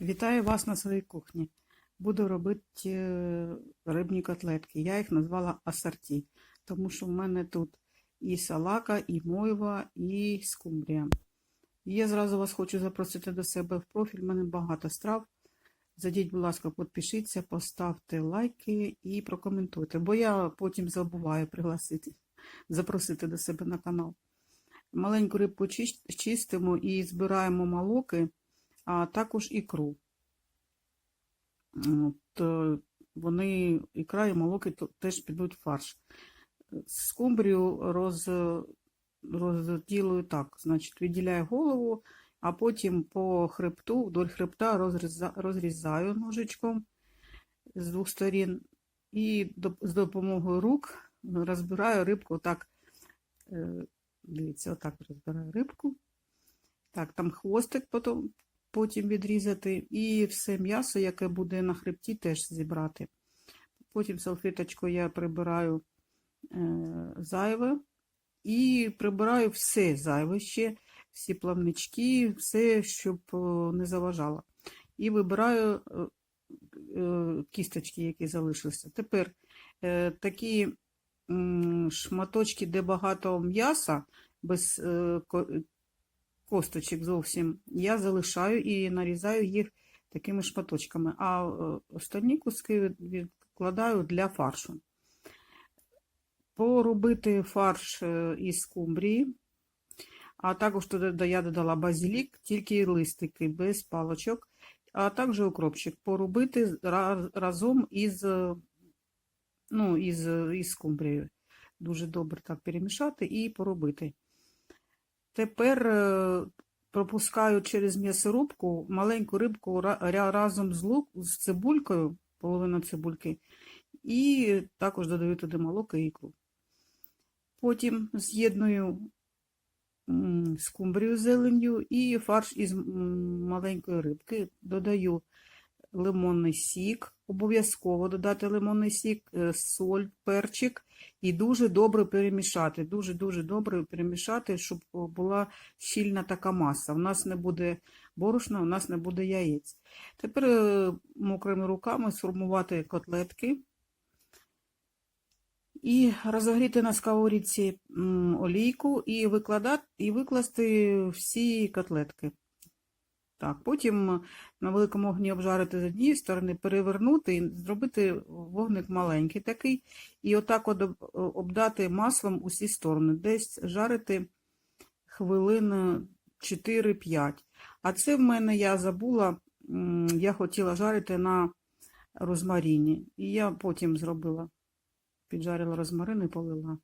Вітаю вас на своїй кухні. Буду робити е, рибні котлетки. Я їх назвала асорті, тому що в мене тут і салака, і мойва, і скумбрія. І я зразу вас хочу запросити до себе в профіль. У мене багато страв. Зайдіть, будь ласка, підпишіться, поставте лайки і прокоментуйте, бо я потім забуваю пригласити, запросити до себе на канал. Маленьку рибку чистимо і збираємо молоки, а також ікру. От, е, вони, ікра і молоки теж підуть в фарш. Скумбрію роз, розділую так, значить, відділяю голову, а потім по хребту, вдоль хребта розріза, розрізаю ножичком з двох сторін і з допомогою рук розбираю рибку так. е, Дивіться, отак розбираю рибку. Так, там хвостик потім, потім відрізати, і все м'ясо, яке буде на хребті, теж зібрати. Потім салфеточкою я прибираю е, зайве і прибираю все зайве ще, всі плавнички, все, щоб е, не заважало. І вибираю е, кісточки, які залишилися. Тепер такі шматочки, де багато м'яса, без косточок зовсім, я залишаю і нарізаю їх такими шматочками, а е, остальні куски відкладаю для фаршу. Поробити фарш е, із скумбрії, а також туди я додала базилік, тільки листики, без палочок, а також укропчик. Поробити разом із, е, ну, із, із скумбрією. Дуже добре так перемішати і поробити. Тепер е, пропускаю через м'ясорубку маленьку рибку разом з лук, з цибулькою, половина цибульки, і також додаю туди молоко і ікру. Потім з'єдную скумбрію з зеленню і фарш із маленької рибки. Додаю лимонний сік, обов'язково додати лимонний сік, е, соль, перчик і дуже добре перемішати. Дуже-дуже добре перемішати, щоб була щільна така маса. У нас не буде борошна, у нас не буде яєць. Тепер е, мокрими руками сформувати котлетки і розогріти на сковорідці олійку і викладати, і викласти всі котлетки. Так, потім на великому огні обжарити з однієї сторони, перевернути і зробити вогник маленький такий, і отак от обдати маслом усі сторони, десь жарити хвилин 4-5. А це в мене я забула, я хотіла жарити на розмаріні, і я потім зробила, піджарила розмарин і полила.